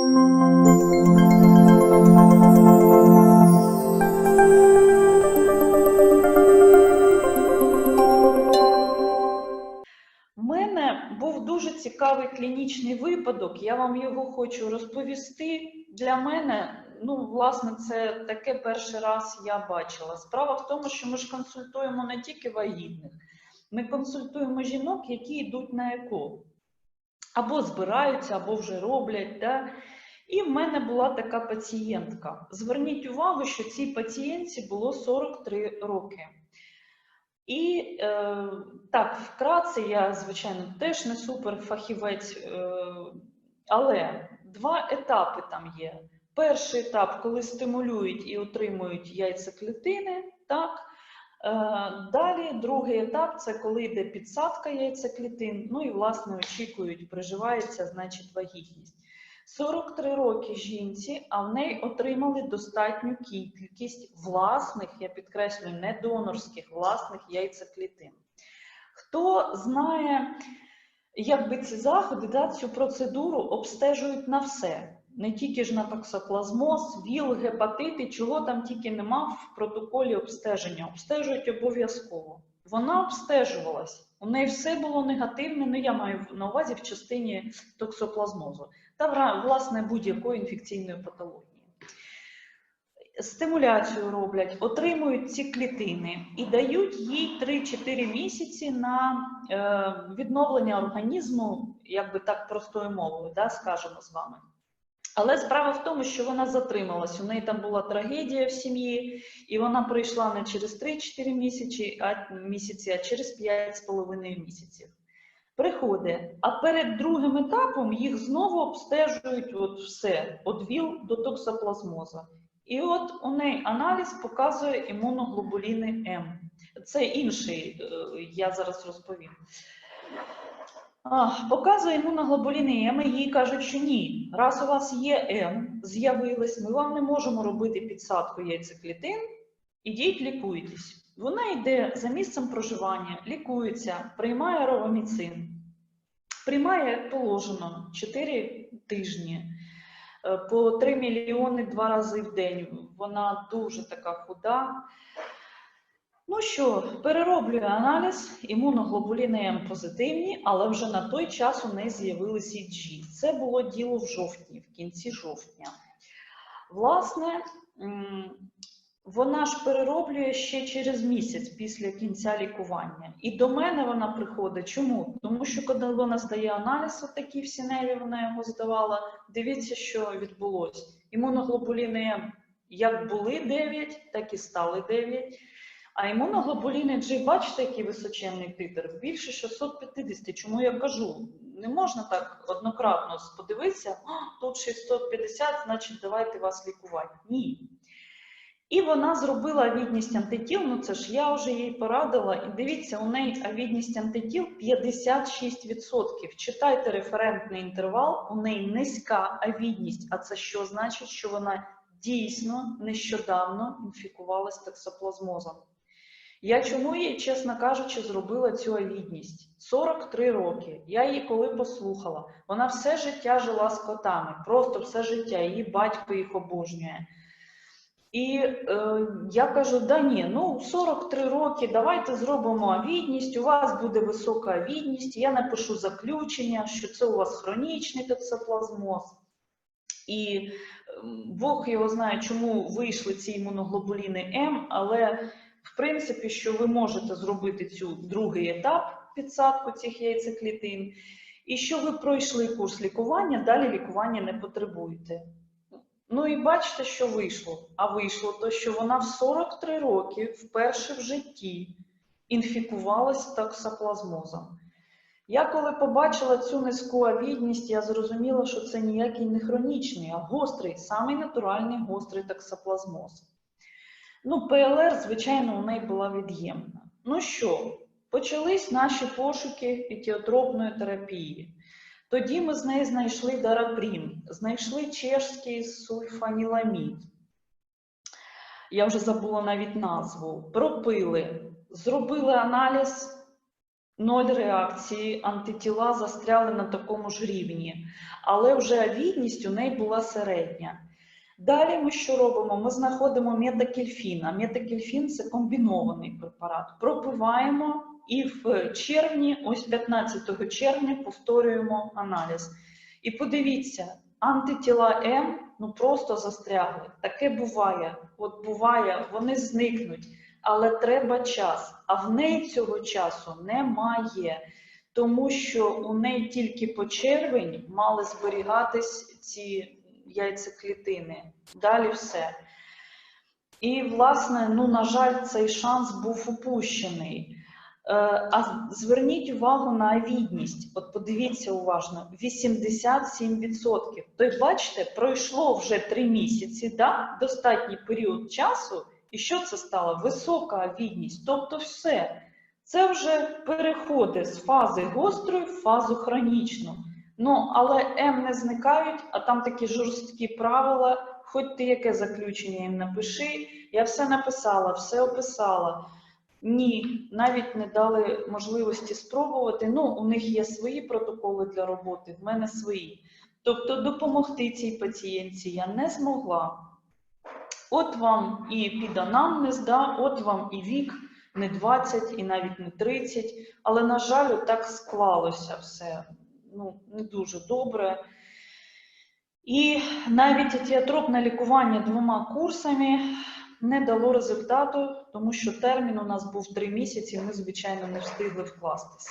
У мене був дуже цікавий клінічний випадок. Я вам його хочу розповісти. Для мене, ну, власне, це таке перший раз я бачила. Справа в тому, що ми ж консультуємо не тільки вагітних, ми консультуємо жінок, які йдуть на ЕКО. Або збираються, або вже роблять. Да? І в мене була така пацієнтка. Зверніть увагу, що цій пацієнтці було 43 роки. І е, так, вкратце, я, звичайно, теж не суперфахівець, е, але два етапи там є. Перший етап, коли стимулюють і отримують яйцеклітини, так. Е, далі другий етап це коли йде підсадка яйцеклітин, ну і, власне, очікують, приживається, значить, вагітність. 43 роки жінці, а в неї отримали достатню кількість власних, я підкреслюю, не донорських, власних яйцеклітин. Хто знає, як би ці заходи, да, цю процедуру обстежують на все. Не тільки ж на токсоплазмоз, ВІЛ, гепатити, чого там тільки нема в протоколі обстеження. Обстежують обов'язково. Вона обстежувалась. У неї все було негативне, ну я маю на увазі в частині токсоплазмозу та власне будь-якої інфекційної патології. Стимуляцію роблять, отримують ці клітини і дають їй 3-4 місяці на е, відновлення організму, як би так простою мовою, да, скажемо з вами. Але справа в тому, що вона затрималась. У неї там була трагедія в сім'ї, і вона прийшла не через 3-4 місяці, а місяці, а через 5,5 місяців. Приходить, а перед другим етапом їх знову обстежують от все, від ВІЛ до токсоплазмоза. І от у неї аналіз показує імуноглобуліни М. Це інший, е, я зараз розповім. Показує імуноглобуліни М, і їй кажуть, що ні, раз у вас є М, з'явилось, ми вам не можемо робити підсадку яйцеклітин, ідіть лікуйтесь. Вона йде за місцем проживання, лікується, приймає роваміцин, приймає положено 4 тижні, е, по 3 мільйони два рази в день. Вона дуже така худа. Ну що, перероблює аналіз, імуноглобуліни М позитивні, але вже на той час у неї з'явилися EG. Це було діло в жовтні, в кінці жовтня. Власне, вона ж перероблює ще через місяць після кінця лікування. І до мене вона приходить. Чому? Тому що коли вона здає аналіз, отакі всі нелі, вона його здавала. Дивіться, що відбулося. Імуноглобуліни М як були 9, так і стали 9. А імуноглобуліни G, бачите, який височенний титр? Більше 650. Чому я кажу? Не можна так однократно подивитися, тут 650, значить давайте вас лікувати. Ні. І вона зробила авідність антитіл, ну це ж я вже їй порадила. І дивіться, у неї авідність антитіл 56%. Читайте референтний інтервал, у неї низька авідність. А це що значить, що вона дійсно нещодавно інфікувалась токсоплазмозом. Я чому чесно кажучи, зробила цю авідність? 43 роки. Я її коли послухала. Вона все життя жила з котами, просто все життя. Її батько їх обожнює. І е, я кажу: да ні, ну 43 роки, давайте зробимо авідність, у вас буде висока авідність, я напишу заключення, що це у вас хронічний токсоплазмоз. І Бог його знає, чому вийшли ці імуноглобуліни М, але в принципі, що ви можете зробити цю другий етап підсадку цих яйцеклітин, і що ви пройшли курс лікування, далі лікування не потребуєте. Ну і бачите, що вийшло. А вийшло то, що вона в 43 роки вперше в житті інфікувалась токсоплазмозом. Я коли побачила цю низьку авідність, я зрозуміла, що це ніякий не хронічний, а гострий, самий натуральний гострий токсоплазмоз. Ну, ПЛР, звичайно, у неї була від'ємна. Ну що, почались наші пошуки етіотропної терапії. Тоді ми з нею знайшли дарапрін, знайшли чешський сульфаніламід. Я вже забула навіть назву. Пропили, зробили аналіз Ноль реакції, антитіла застряли на такому ж рівні, але вже авідність у неї була середня. Далі ми що робимо? Ми знаходимо метакільфін. А метакільфін це комбінований препарат. Пропиваємо і в червні, ось 15 червня, повторюємо аналіз. І подивіться, антитіла М ну просто застрягли. Таке буває. От буває, вони зникнуть, але треба час. А в неї цього часу немає, тому що у неї тільки по червень мали зберігатись ці яйцеклітини. Далі все. І, власне, ну, на жаль, цей шанс був упущений. Е, А зверніть увагу на авідність. От подивіться уважно: 87%. Тобто, бачите, пройшло вже три місяці, да? достатній період часу, і що це стало? Висока авідність. Тобто, все. Це вже переходить з фази гострої в фазу хронічну. Ну, але М не зникають, а там такі жорсткі правила. Хоч ти яке заключення їм напиши. Я все написала, все описала. Ні, навіть не дали можливості спробувати. Ну, у них є свої протоколи для роботи, в мене свої. Тобто допомогти цій пацієнтці я не змогла. От вам і піданамнез, да, от вам і вік, не 20 і навіть не 30. Але, на жаль, так склалося все ну, не дуже добре. І навіть етіотропне лікування двома курсами не дало результату, тому що термін у нас був три місяці, ми, звичайно, не встигли вкластися.